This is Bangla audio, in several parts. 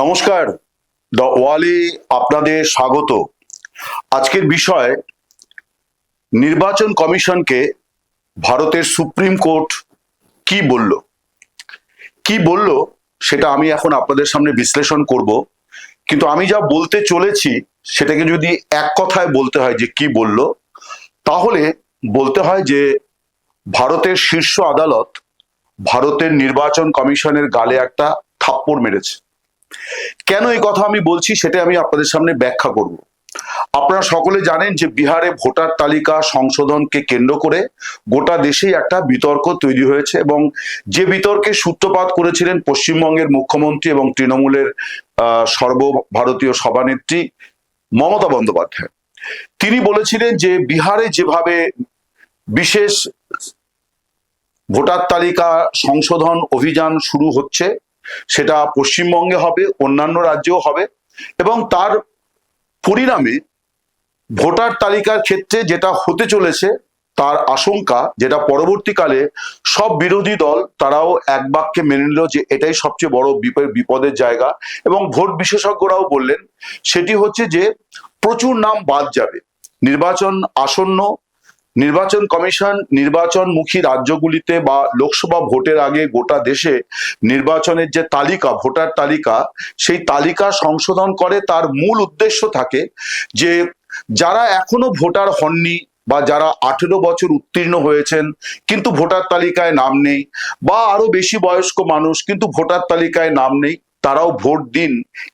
নমস্কার দ্য ওয়ালে আপনাদের স্বাগত। আজকের বিষয়, নির্বাচন কমিশনকে ভারতের সুপ্রিম কোর্ট কি বলল? কি বলল সেটা আমি এখন আপনাদের সামনে বিশ্লেষণ করব। কিন্তু আমি যা বলতে চলেছি, সেটাকে যদি এক কথায় বলতে হয় যে কি বলল, তাহলে বলতে হয় যে ভারতের শীর্ষ আদালত ভারতের নির্বাচন কমিশনের গালে একটা থাপ্পড় মেরেছে। কেন এই কথা আমি বলছি সেটা আমি আপনাদের সামনে ব্যাখ্যা করব। আপনারা সকলে জানেন যে বিহারে ভোটার তালিকা সংশোধনকে কেন্দ্র করে গোটা দেশেই একটা বিতর্ক তৈরি হয়েছে এবং যে বিতর্কে সূত্রপাত করেছিলেন পশ্চিমবঙ্গের মুখ্যমন্ত্রী এবং তৃণমূলের সর্বভারতীয় সভানেত্রী মমতা বন্দ্যোপাধ্যায়। তিনি বলেছিলেন যে বিহারে যেভাবে বিশেষ ভোটার তালিকা সংশোধন অভিযান শুরু হচ্ছে সেটা পশ্চিমবঙ্গে হবে, অন্যান্য রাজ্যেও হবে এবং তার পরিণামে ভোটার তালিকার ক্ষেত্রে যেটা হতে চলেছে, তার আশঙ্কা যেটা পরবর্তীকালে সব বিরোধী দল তারাও এক বাক্যে মেনে নিল যে এটাই সবচেয়ে বড় বিপ- বিপদের জায়গা এবং ভোট বিশেষজ্ঞরাও বললেন, সেটি হচ্ছে যে প্রচুর নাম বাদ যাবে। নির্বাচন আসন্ন নির্বাচন কমিশন নির্বাচনমুখী রাজ্যগুলিতে বা লোকসভা ভোটের আগে গোটা দেশে নির্বাচনের যে তালিকা, ভোটার তালিকা, সেই তালিকা সংশোধন করে তার মূল উদ্দেশ্য থাকে যে যারা এখনও ভোটার হননি বা যারা আঠেরো বছর উত্তীর্ণ হয়েছেন কিন্তু ভোটার তালিকায় নাম নেই বা আরও বেশি বয়স্ক মানুষ কিন্তু ভোটার তালিকায় নাম নেই, তারাও ভোট দিন।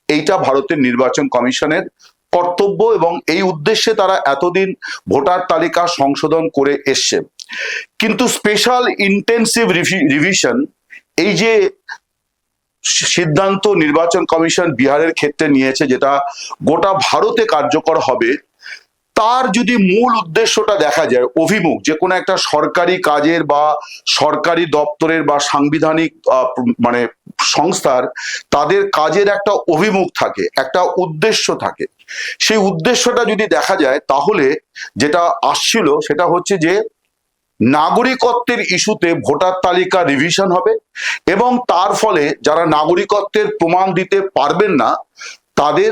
এইটা ভারতের নির্বাচন কমিশনের কর্তব্য এবং এই উদ্দেশ্যে তারা এতদিন ভোটার তালিকা সংশোধন করে এসছে। কিন্তু স্পেশাল ইন্টেন্সিভ রিভিশন এই যে সিদ্ধান্ত নির্বাচন কমিশন বিহারের ক্ষেত্রে নিয়েছে, যেটা গোটা ভারতে কার্যকর হবে তার যদি মূল উদ্দেশ্যটা দেখা যায়, অভিমুখ, যে কোনো একটা সরকারি কাজের বা সরকারি দপ্তরের বা সাংবিধানিক মানে সংস্থার, তাদের কাজের একটা অভিমুখ থাকে, একটা উদ্দেশ্য থাকে। সেই উদ্দেশ্যটা যদি দেখা যায়, তাহলে যেটা আসছিল সেটা হচ্ছে যে, নাগরিকত্বের ইস্যুতে ভোটার তালিকা রিভিশন হবে এবং তার ফলে যারা নাগরিকত্বের প্রমাণ দিতে পারবেন না, তাদের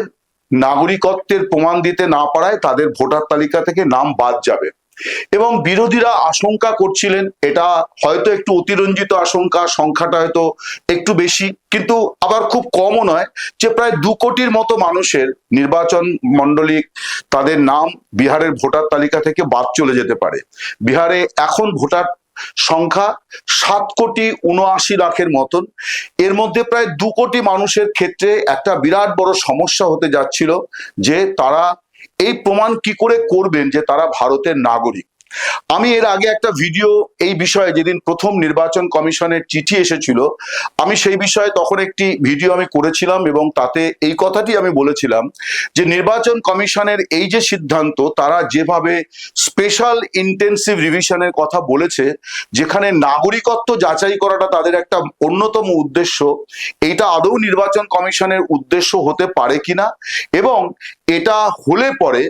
নাগরিকত্বের প্রমাণ দিতে না পারায় তাদের ভোটার তালিকা থেকে নাম বাদ যাবে। এবং বিরোধীরা আশঙ্কা করছিলেন, এটা হয়তো একটু অতিরঞ্জিত আশঙ্কা, সংখ্যাটা হয়তো একটু বেশি, কিন্তু আবার খুব কমও নয় যে প্রায় দু কোটির মতো মানুষের নির্বাচন মণ্ডলী তাদের নাম বিহারের ভোটার তালিকা থেকে বাদ চলে যেতে পারে। বিহারে এখন ভোটার সংখ্যা সাত কোটি উনআশি লাখের মতন। এর মধ্যে প্রায় দু কোটি মানুষের ক্ষেত্রে একটা বিরাট বড় সমস্যা হতে যাচ্ছিল যে তারা এই প্রমাণ কি করে করবেন যে তারা ভারতের নাগরিক? আমি এর আগে একটা ভিডিও এই বিষয়ে যেদিন প্রথম নির্বাচন কমিশনের চিঠি এসেছিল, আমি সেই বিষয়ে তখন একটি ভিডিও আমি করেছিলাম এবং তাতে এই কথাটি আমি বলেছিলাম যে নির্বাচন কমিশনের এই যে সিদ্ধান্ত, তারা যেভাবে স্পেশাল ইন্টেন্সিভ রিভিশনের কথা বলেছে, যেখানে নাগরিকত্ব যাচাই করাটা তাদের একটা অন্যতম উদ্দেশ্য এইটা আদৌ নির্বাচন কমিশনের উদ্দেশ্য হতে পারে কিনা এবং এটা হলে পরে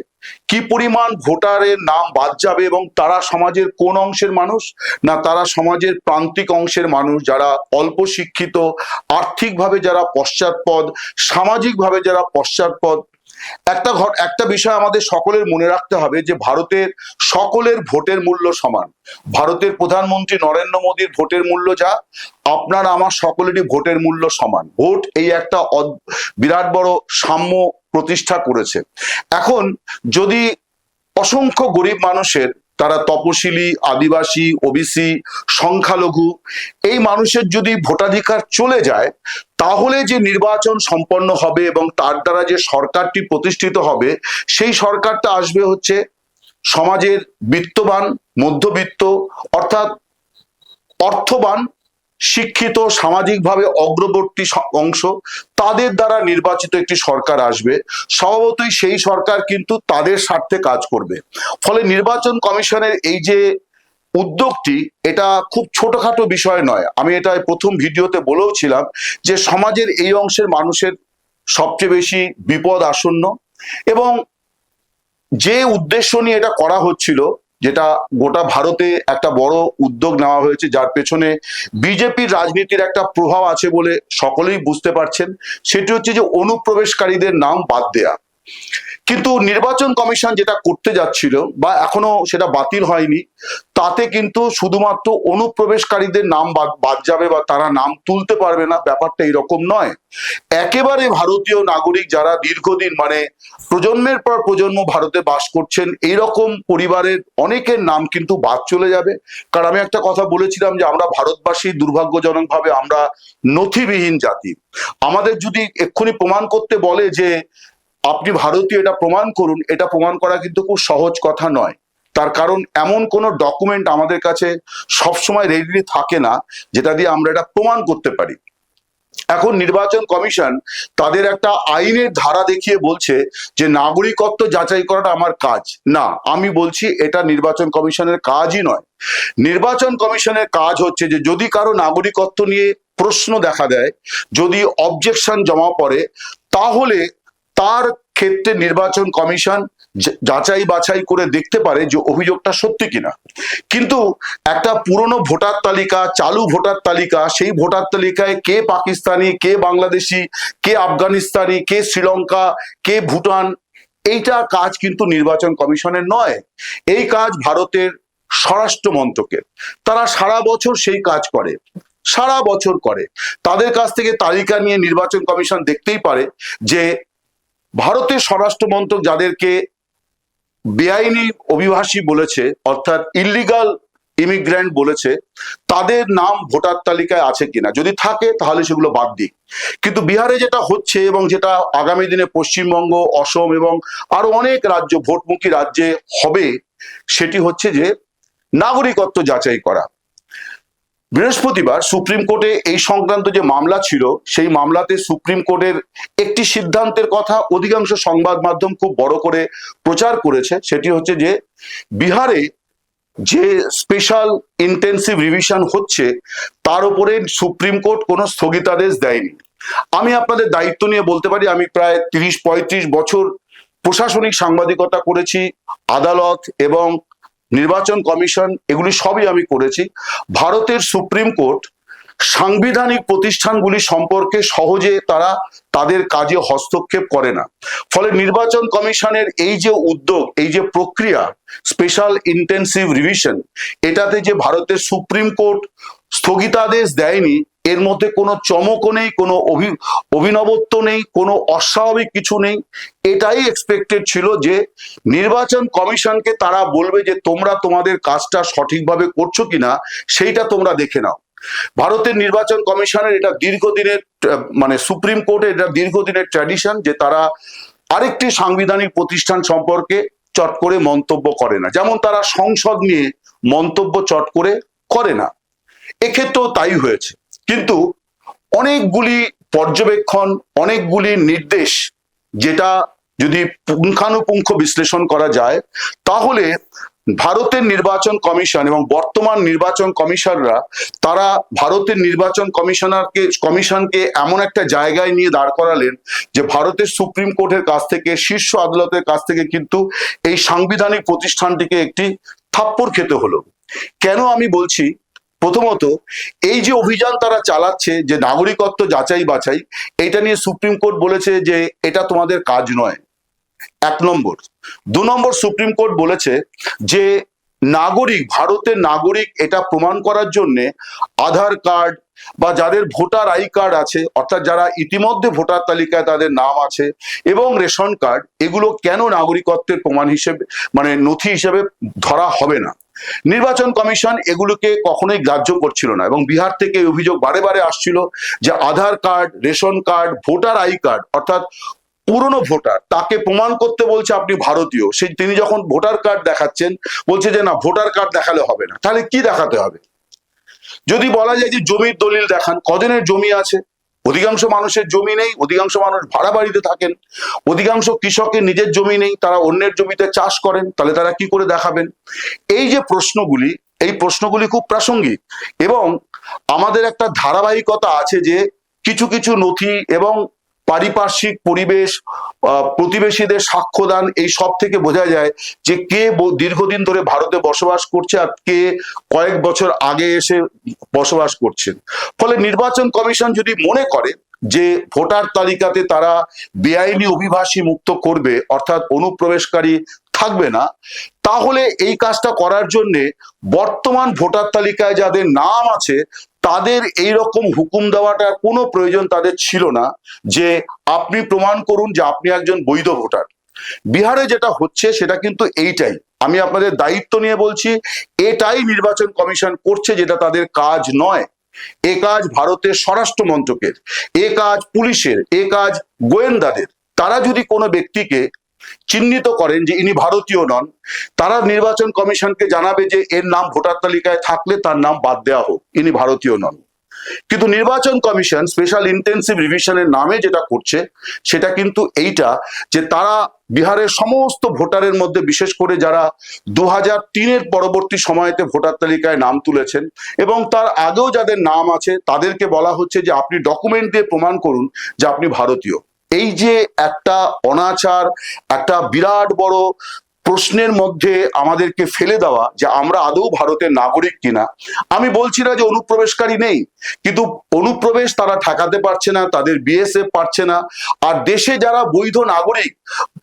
কি পরিমাণ ভোটারের নাম বাদ যাবে এবং তারা সমাজের কোন অংশের মানুষ না তারা সমাজের প্রান্তিক অংশের মানুষ যারা অল্প শিক্ষিত, আর্থিকভাবে যারা পশ্চাৎপদ, সামাজিকভাবে যারা পশ্চাৎপদ? একটা ঘট, একটা বিষয় আমাদের সকলের মনে রাখতে হবে যে ভারতের সকলের ভোটের মূল্য সমান। ভারতের প্রধানমন্ত্রী নরেন্দ্র মোদীর ভোটের মূল্য যা, আপনার আমার সকলেরই ভোটের মূল্য সমান। ভোট এই একটা বিরাট বড় সাম্য প্রতিষ্ঠা করেছে। এখন যদি অসংখ্য গরিব মানুষের তারা তপশিলি, আদিবাসী, ওবিসি, সংখ্যালঘু, এই মানুষের যদি ভোটাধিকার চলে যায়, তাহলে যে নির্বাচন সম্পন্ন হবে এবং তার দ্বারা যে সরকারটি প্রতিষ্ঠিত হবে, সেই সরকারটা আসবে হচ্ছে সমাজের বিত্তবান, মধ্যবিত্ত, অর্থাৎ অর্থবান শিক্ষিত, সামাজিকভাবে অগ্রবর্তী অংশ, তাদের দ্বারা নির্বাচিত একটি সরকার আসবে। স্বভাবতই সেই সরকার কিন্তু তাদের স্বার্থে কাজ করবে। ফলে নির্বাচন কমিশনের এই যে উদ্যোগটি, এটা খুব ছোটখাটো বিষয় নয়। আমি এটা প্রথম ভিডিওতে বলেও ছিলাম যে সমাজের এই অংশের মানুষের সবচেয়ে বেশি বিপদ আসন্ন এবং যে উদ্দেশ্য নিয়ে এটা করা হচ্ছিল যেটা গোটা ভারতে একটা বড় উদ্যোগ নেওয়া হয়েছে, যার পেছনে বিজেপির রাজনীতির একটা প্রভাব আছে বলে সকলেই বুঝতে পারছেন। সেটি হচ্ছে যে অনুপ্রবেশকারীদের নাম বাদ দেয়া। কিন্তু নির্বাচন কমিশন যেটা করতে যাচ্ছিল বা এখনও সেটা বাতিল হয়নি, তাতে কিন্তু শুধুমাত্র অনুপ্রবেশকারীদের নাম বাদ যাবে বা তারা নাম তুলতে পারবে না, ব্যাপারটা এরকম নয়। একেবারে ভারতীয় নাগরিক যারা দীর্ঘদিন মানে প্রজন্মের পর প্রজন্ম ভারতে বাস করছেন, এইরকম পরিবারের অনেকের নাম কিন্তু বাদ চলে যাবে। কারণ আমি একটা কথা বলেছিলাম যে আমরা ভারতবাসী, দুর্ভাগ্যজনকভাবে আমরা নথিবিহীন জাতি। আমাদের যদি এক্ষুনি প্রমাণ করতে বলে যে আপনি ভারতীয় এটা প্রমাণ করুন, এটা প্রমাণ করা কিন্তু খুব সহজ কথা নয়। তার কারণ এমন কোনো ডকুমেন্ট আমাদের কাছে সবসময় রেডি থাকে না, যেটা দিয়ে আমরা এটা প্রমাণ করতে পারি। এখন নির্বাচন কমিশন তাদের একটা আইনের ধারা দেখিয়ে বলছে যে নাগরিকত্ব যাচাই করাটা আমার কাজ। না, আমি বলছি এটা নির্বাচন কমিশনের কাজই নয়। নির্বাচন কমিশনের কাজ হচ্ছে যে যদি কারও নাগরিকত্ব নিয়ে প্রশ্ন দেখা দেয়, যদি অবজেকশন জমা পড়ে, তাহলে তার ক্ষেত্রে নির্বাচন কমিশন যাচাই বাছাই করে দেখতে পারে যে অভিযোগটা সত্যি কিনা। কিন্তু একটা পুরনো ভোটার তালিকা, চালু ভোটার তালিকা, সেই ভোটার তালিকায় কে পাকিস্তানি, কে বাংলাদেশি, কে আফগানিস্তানি, কে শ্রীলঙ্কা, কে ভুটান, এইটা কাজ কিন্তু নির্বাচন কমিশনের নয়। এই কাজ ভারতের স্বরাষ্ট্র মন্ত্রকের। তারা সারা বছর সেই কাজ করে, সারা বছর করে। তাদের কাছ থেকে তালিকা নিয়ে নির্বাচন কমিশন দেখতেই পারে যে ভারতের স্বরাষ্ট্র মন্ত্রক যাদেরকে বেআইনি অভিবাসী বলেছে, অর্থাৎ ইলিগাল ইমিগ্র্যান্ট বলেছে, তাদের নাম ভোটার তালিকায় আছে কিনা? যদি থাকে, তাহলে সেগুলো বাদ দিক। কিন্তু বিহারে যেটা হচ্ছে এবং যেটা আগামী দিনে পশ্চিমবঙ্গ, অসম এবং আরও অনেক রাজ্য, ভোটমুখী রাজ্যে হবে, সেটি হচ্ছে যে নাগরিকত্ব যাচাই করা। বৃহস্পতিবার সুপ্রিম কোর্টে এই সংক্রান্ত যে মামলা ছিল, সেই মামলাতে সুপ্রিম কোর্টের একটি সিদ্ধান্তের কথা অধিকাংশ সংবাদ মাধ্যম খুব বড় করে প্রচার করেছে। সেটি হচ্ছে যে, বিহারে যে স্পেশাল ইন্টেন্সিভ রিভিশন হচ্ছে, তার উপরে সুপ্রিম কোর্ট কোনো স্থগিতাদেশ দেয়নি। আমি আপনাদের দায়িত্ব নিয়ে বলতে পারি, আমি প্রায় তিরিশ পঁয়ত্রিশ বছর প্রশাসনিক সাংবাদিকতা করেছি, আদালত এবং নির্বাচন কমিশন, এগুলি সবই আমি করেছি। ভারতের সুপ্রিম কোর্ট সাংবিধানিক প্রতিষ্ঠানগুলি সম্পর্কে সহজে তারা তাদের কাজে হস্তক্ষেপ করে না। ফলে নির্বাচন কমিশনের এই যে উদ্যোগ, এই যে প্রক্রিয়া, স্পেশাল ইন্টেন্সিভ রিভিশন, এটাতে যে ভারতের সুপ্রিম কোর্ট স্থগিতাদেশ দেয়নি এর মধ্যে কোনো চমকও নেই, কোনো অভি, অভিনবত্ব নেই, কোনো অস্বাভাবিক কিছু নেই। এটাই এক্সপেক্টেড ছিল যে নির্বাচন কমিশনকে তারা বলবে যে তোমরা তোমাদের কাজটা সঠিকভাবে করছ কিনা, সেইটা তোমরা দেখে নাও। ভারতের নির্বাচন কমিশনের এটা দীর্ঘদিনের মানে সুপ্রিম কোর্টের এটা দীর্ঘদিনের ট্র্যাডিশন যে তারা আরেকটি সাংবিধানিক প্রতিষ্ঠান সম্পর্কে চট করে মন্তব্য করে না। যেমন তারা সংসদ নিয়ে মন্তব্য চট করে করে না। এক্ষেত্রেও তাই হয়েছে। কিন্তু অনেকগুলি পর্যবেক্ষণ, অনেকগুলি নির্দেশ যেটা যদি পুঙ্খানুপুঙ্খ বিশ্লেষণ করা যায়, তাহলে ভারতের নির্বাচন কমিশন এবং বর্তমান নির্বাচন কমিশনরা, তারা ভারতের নির্বাচন কমিশনারকে, কমিশনকে এমন একটা জায়গায় নিয়ে দাঁড় করালেন যে ভারতের সুপ্রিম কোর্টের কাছ থেকে, শীর্ষ আদালতের কাছ থেকে কিন্তু এই সাংবিধানিক প্রতিষ্ঠানটিকে একটি থাপ্পড় খেতে হলো। কেন আমি বলছি? প্রথমত, এই যে অভিযান তারা চালাচ্ছে যে নাগরিকত্ব যাচাই বাছাই, এটা নিয়ে সুপ্রিম কোর্ট বলেছে যে এটা তোমাদের কাজ নয়। এক নম্বর। দু নম্বর, সুপ্রিম কোর্ট বলেছে যে নাগরিক, ভারতের নাগরিক এটা প্রমাণ করার জন্যে আধার কার্ড বা যাদের ভোটার আই কার্ড আছে, অর্থাৎ যারা ইতিমধ্যে ভোটার তালিকায় তাদের নাম আছে এবং রেশন কার্ড, এগুলো কেন নাগরিকত্বের প্রমাণ হিসেবে মানে নথি হিসেবে ধরা হবে না? নির্বাচন কমিশন এগুলোকে কখনোই গ্রাহ্য করছিল না এবং বিহার থেকে অভিযোগ বারে বারে আসছিল যে Aadhaar card, ration card, voter I card, অর্থাৎ পুরনো ভোটার, তাকে প্রমাণ করতে বলছে আপনি ভারতীয়। সেই তিনি যখন ভোটার কার্ড দেখাচ্ছেন, বলছে যে না, ভোটার কার্ড দেখালে হবে না। তাহলে কি দেখাতে হবে? যদি বলা যায় যে জমির দলিল দেখান কজনের জমি আছে? অধিকাংশ মানুষের জমি নেই, অধিকাংশ মানুষ ভাড়া বাড়িতে থাকেন, অধিকাংশ কৃষকের নিজের জমি নেই, তারা অন্যের জমিতে চাষ করেন, তাহলে তারা কি করে দেখাবেন? এই যে প্রশ্নগুলি, এই প্রশ্নগুলি খুব প্রাসঙ্গিক এবং আমাদের একটা ধারাবাহিকতা আছে যে কিছু কিছু নথি এবং পারিপার্শ্বিক পরিবেশ প্রতিবেশীদের সাক্ষ্যদান, এই সব থেকে বোঝা যায় যে কে দীর্ঘদিন ধরে ভারতে বসবাস করছে আর কে কয়েক বছর আগে এসে বসবাস করছেন। ফলে নির্বাচন কমিশন যদি মনে করে যে ভোটার তালিকাতে তারা বেআইনি অভিবাসী মুক্ত করবে, অর্থাৎ অনুপ্রবেশকারী থাকবে না, তাহলে এই কাজটা করার জন্য বর্তমান ভোটার তালিকায় যাদের নাম আছে তাদের এই রকম হুকুম দেওয়াটার কোনো প্রয়োজন তাদের ছিল না যে আপনি প্রমাণ করুন যে আপনি একজন বৈধ ভোটার। বিহারে যেটা হচ্ছে সেটা কিন্তু এইটাই। আমি আপনাদের দায়িত্ব নিয়ে বলছি, এটাই নির্বাচন কমিশন করছে যেটা তাদের কাজ নয়। এ কাজ ভারতের স্বরাষ্ট্র মন্ত্রকের, এ কাজ পুলিশের, এ কাজ গোয়েন্দাদের। তারা যদি কোনো ব্যক্তিকে চিহ্নিত করেন যে ইনি ভারতীয় নন। তারা নির্বাচন কমিশনকে জানাবে যে এর নাম ভোটার তালিকায় থাকলে তার নাম বাদ দেওয়া হোক। ইনি ভারতীয় নন। কিন্তু নির্বাচন কমিশন স্পেশাল ইন্টেন্সিভ রিভিশনের নামে যেটা করছে, সেটা কিন্তু এইটা যে তারা বিহারের সমস্ত ভোটারের মধ্যে, বিশেষ করে যারা দু হাজার তিনের পরবর্তী সময়তে ভোটার তালিকায় নাম তুলেছেন এবং তার আগেও যাদের নাম আছে, তাদেরকে বলা হচ্ছে যে আপনি ডকুমেন্ট দিয়ে প্রমাণ করুন যে আপনি ভারতীয়। এই যে একটা অনাচার, একটা বিরাট বড় প্রশ্নের মধ্যে আমাদেরকে ফেলে দেওয়া যে আমরা আদৌ ভারতের নাগরিক কিনা। আমি বলছি না যে অনুপ্রবেশকারী নেই, কিন্তু অনুপ্রবেশ তারা ঠেকাতে পারছে না, তাদের বিএসএফ পারছে না। আর দেশে যারা বৈধ নাগরিক,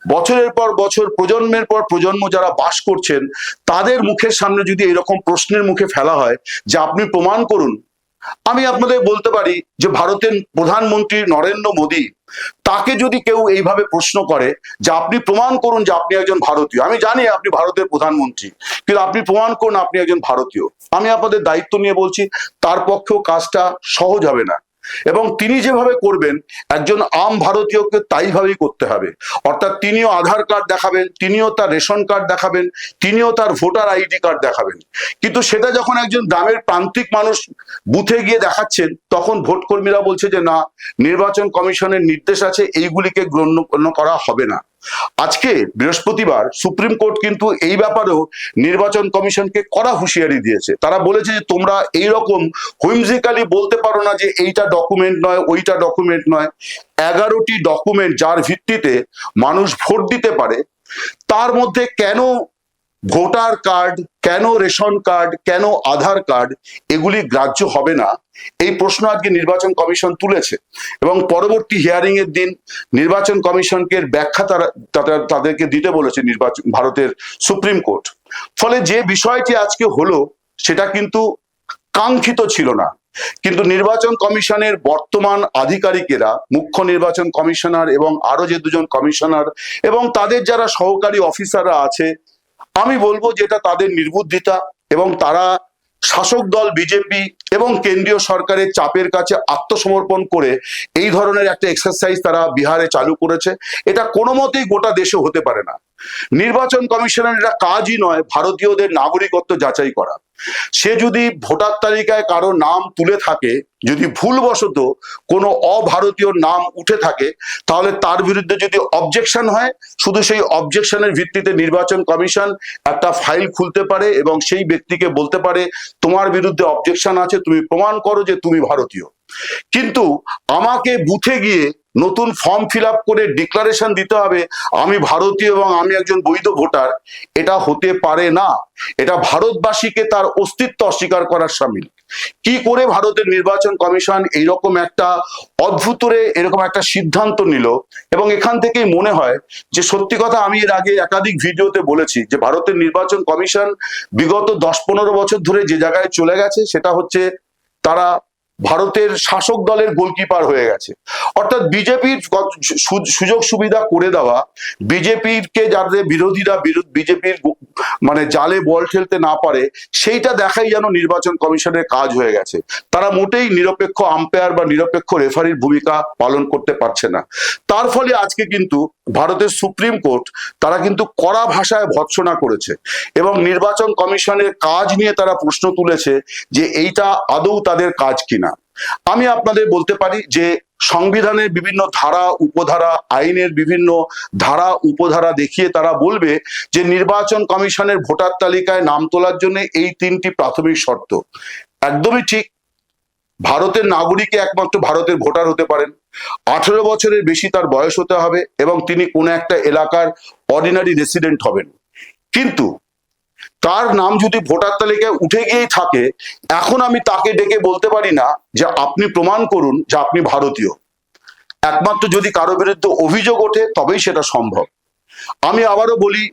বছরের পর বছর, প্রজন্মের পর প্রজন্ম যারা বাস করছেন, তাদের মুখের সামনে যদি এরকম প্রশ্নের মুখে ফেলা হয় যে আপনি প্রমাণ করুন আমি আপনাদের বলতে পারি যে ভারতের প্রধানমন্ত্রী নরেন্দ্র মোদী, তাকে যদি কেউ এইভাবে প্রশ্ন করে যে আপনি প্রমাণ করুন যে আপনি একজন ভারতীয়, আমি জানি আপনি ভারতের প্রধানমন্ত্রী, কিন্তু আপনি প্রমাণ করুন আপনি একজন ভারতীয়। আমি আপনাদের দায়িত্ব নিয়ে বলছি, তার পক্ষেও কাজটা সহজ হবে না। এবং তিনি যেভাবে করবেন, একজন আম ভারতীয়কে তাইভাবেই করতে হবে। অর্থাৎ তিনিও আধার কার্ড দেখাবেন, তিনিও তার রেশন কার্ড দেখাবেন, তিনিও তার ভোটার আইডি কার্ড দেখাবেন। কিন্তু সেটা যখন একজন গ্রামের প্রান্তিক মানুষ বুথে গিয়ে দেখাচ্ছেন, তখন ভোট কর্মীরা বলছে যে, না, নির্বাচন কমিশনের নির্দেশ আছে, এইগুলিকে গণ্য করা হবে না। আজকে বৃহস্পতিবার সুপ্রিম কোর্ট কিন্তু এই ব্যাপারেও নির্বাচন কমিশনকে কড়া হুঁশিয়ারি দিয়েছে। তারা বলেছে যে, তোমরা এই রকম হুইমজিক্যালি বলতে পারো না যে, এইটা ডকুমেন্ট নয়, ওইটা ডকুমেন্ট নয়। এগারোটি ডকুমেন্ট যার ভিত্তিতে মানুষ ভোট দিতে পারে, তার মধ্যে কেন ভোটার কার্ড, কেন রেশন কার্ড, কেন আধার কার্ড, এগুলি গ্রাহ্য হবে না। এই প্রশ্ন আজকে নির্বাচন কমিশন তুলেছে এবং পরবর্তী হিয়ারিং এর দিন নির্বাচন কমিশনকে ব্যাখ্যা তারা তাদেরকে দিতে বলেছে নির্বাচন, ভারতের সুপ্রিম কোর্ট। ফলে যে বিষয়টি আজকে হলো, সেটা কিন্তু কাঙ্ক্ষিত ছিল না। কিন্তু নির্বাচন কমিশনের বর্তমান আধিকারিকেরা, মুখ্য নির্বাচন কমিশনার এবং আরও যে দুজন কমিশনার এবং তাদের যারা সহকারী অফিসাররা আছে আমি বলব যেটা তাদের নির্বুদ্ধিতা এবং তারা শাসক দল, বিজেপি এবং কেন্দ্রীয় সরকারের চাপের কাছে আত্মসমর্পণ করে এই ধরনের একটা এক্সারসাইজ তারা বিহারে চালু করেছে। এটা কোনো মতেই গোটা দেশে হতে পারে না। নির্বাচন কমিশনের এটা কাজই নয়, ভারতীয়দের নাগরিকত্ব যাচাই করা। সে যদি ভোটার তালিকায় কারও নাম তুলে থাকে, যদি ভুলবশত কোনো অভারতীয় নাম উঠে থাকে, তাহলে তার বিরুদ্ধে যদি অবজেকশন হয়, শুধু সেই অবজেকশনের ভিত্তিতে নির্বাচন কমিশন একটা ফাইল খুলতে পারে এবং সেই ব্যক্তিকে বলতে পারে, তোমার বিরুদ্ধে অবজেকশন আছে, তুমি প্রমাণ করো যে তুমি ভারতীয়। কিন্তু আমাকে বুথে গিয়ে নতুন ফর্ম ফিল করে ডিক্লারেশন দিতে হবে, আমি ভারতীয় এবং আমি একজন বৈধ ভোটার, এটা হতে পারে না। এটা ভারতবাসীকে তার অস্তিত্ব অস্বীকার করার সামিল। কি করে ভারতের নির্বাচন কমিশন এইরকম একটা অদ্ভুতরে, এরকম একটা সিদ্ধান্ত নিল? এবং এখান থেকেই মনে হয় যে সত্যি কথা আমি এর আগে একাধিক ভিডিওতে বলেছি যে ভারতের নির্বাচন কমিশন বিগত দশ পনেরো বছর ধরে যে জায়গায় চলে গেছে, সেটা হচ্ছে তারা ভারতের শাসক দলের গোলকিপার হয়ে গেছে। অর্থাৎ বিজেপির সুযোগ সুবিধা করে দেওয়া বিজেপির কে যাদের বিরোধীরা বিজেপির মানে জালে বল ঠেলতে না পারে, সেইটা দেখাই যেন নির্বাচন কমিশনের কাজ হয়ে গেছে। তারা মোটেই নিরপেক্ষ আম্পায়ার বা নিরপেক্ষ রেফারির ভূমিকা পালন করতে পারছে না। তার ফলে আজকে কিন্তু ভারতের সুপ্রিম কোর্ট, তারা কিন্তু কড়া ভাষায় ভৎসনা করেছে এবং নির্বাচন কমিশনের কাজ নিয়ে তারা প্রশ্ন তুলেছে যে এইটা আদৌ তাদের কাজ কিনা। আমি আপনাদের বলতে পারি যে সংবিধানের বিভিন্ন ধারা, উপধারা, আইনের বিভিন্ন ধারা, উপধারা দেখিয়ে তারা বলবে যে নির্বাচন কমিশনের ভোটার তালিকায় নাম তোলার জন্য এই তিনটি প্রাথমিক শর্ত। একদমই ঠিক, ভারতের নাগরিকে একমাত্র ভারতের ভোটার হতে পারেন। আঠেরো বছরের বেশি তার বয়স হতে হবে এবং তিনি কোনো একটা এলাকার অর্ডিনারি রেসিডেন্ট হবেন। কিন্তু তার নাম যদি ভোটার তালিকায় উঠে গিয়েই থাকে, এখন আমি তাকে ডেকে বলতে পারি না যে আপনি প্রমাণ করুন যে আপনি ভারতীয়। একমাত্র যদি কারও বিরুদ্ধে অভিযোগ ওঠে, তবেই সেটা সম্ভব। আমি আবারও বলি,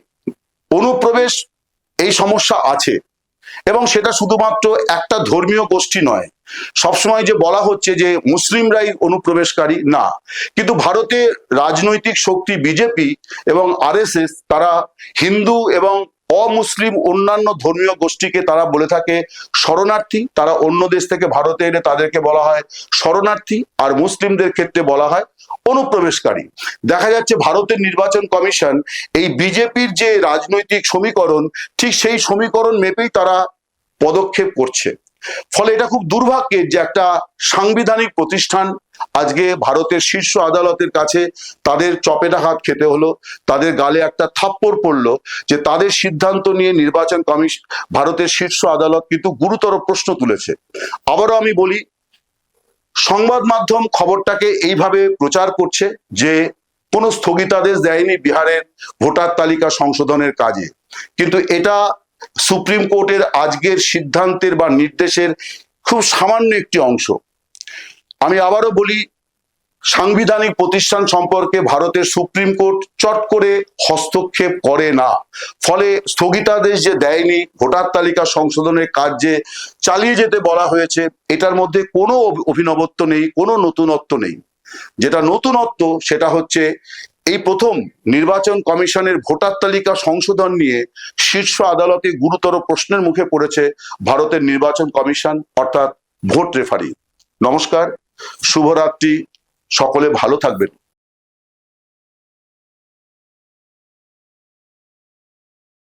অনুপ্রবেশ এই সমস্যা আছে এবং সেটা শুধুমাত্র একটা ধর্মীয় গোষ্ঠী নয়। সবসময় যে বলা হচ্ছে যে মুসলিমরাই অনুপ্রবেশকারী, না। কিন্তু ভারতে রাজনৈতিক শক্তি বিজেপি এবং আরএসএস, তারা হিন্দু এবং অমুসলিম অন্যান্য ধর্মীয় গোষ্ঠীকে তারা বলে থাকে শরণার্থী। তারা অন্য দেশ থেকে ভারতে এনে তাদেরকে বলা হয় শরণার্থী আর মুসলিমদের ক্ষেত্রে বলা হয় অনুপ্রবেশকারী। দেখা যাচ্ছে ভারতের নির্বাচন কমিশন এই বিজেপির যে রাজনৈতিক সমীকরণ, ঠিক সেই সমীকরণ মেপেই তারা পদক্ষেপ করছে। ফলে এটা খুব দুর্ভাগ্যের যে একটা সাংবিধানিক প্রতিষ্ঠান আজকে ভারতের শীর্ষ আদালতের কাছে তাদের চপেটা হাত খেতে হলো, তাদের গালে একটা থাপ্পড় পড়ল যে তাদের সিদ্ধান্ত নিয়ে নির্বাচন কমিশন ভারতের শীর্ষ আদালত কিন্তু গুরুতর প্রশ্ন তুলেছে। আবারও আমি বলি, সংবাদ মাধ্যম খবরটাকে এইভাবে প্রচার করছে যে কোনো স্থগিতাদেশ দেয়নি বিহারের ভোটার তালিকা সংশোধনের কাজে। কিন্তু এটা সুপ্রিম কোর্টের আজকের সিদ্ধান্তের বা নির্দেশের খুব সামান্য একটি অংশ। আমি আবারও বলি, সাংবিধানিক প্রতিষ্ঠান সম্পর্কে ভারতের সুপ্রিম কোর্ট চট করে হস্তক্ষেপ করে না। ফলে স্থগিতাদেশ যে দেয়নি, ভোটার তালিকা সংশোধনের কাজ যে চালিয়ে যেতে বলা হয়েছে, এটার মধ্যে কোনো অভিনবত্ব নেই, কোনো নতুনত্ব নেই। যেটা নতুনত্ব, সেটা হচ্ছে এই প্রথম নির্বাচন কমিশনের ভোটার তালিকা সংশোধন নিয়ে শীর্ষ আদালতে গুরুতর প্রশ্নের মুখে পড়েছে ভারতের নির্বাচন কমিশন, অর্থাৎ ভোট রেফারি। নমস্কার শুভরাত্রি সকলে ভালো থাকবেন।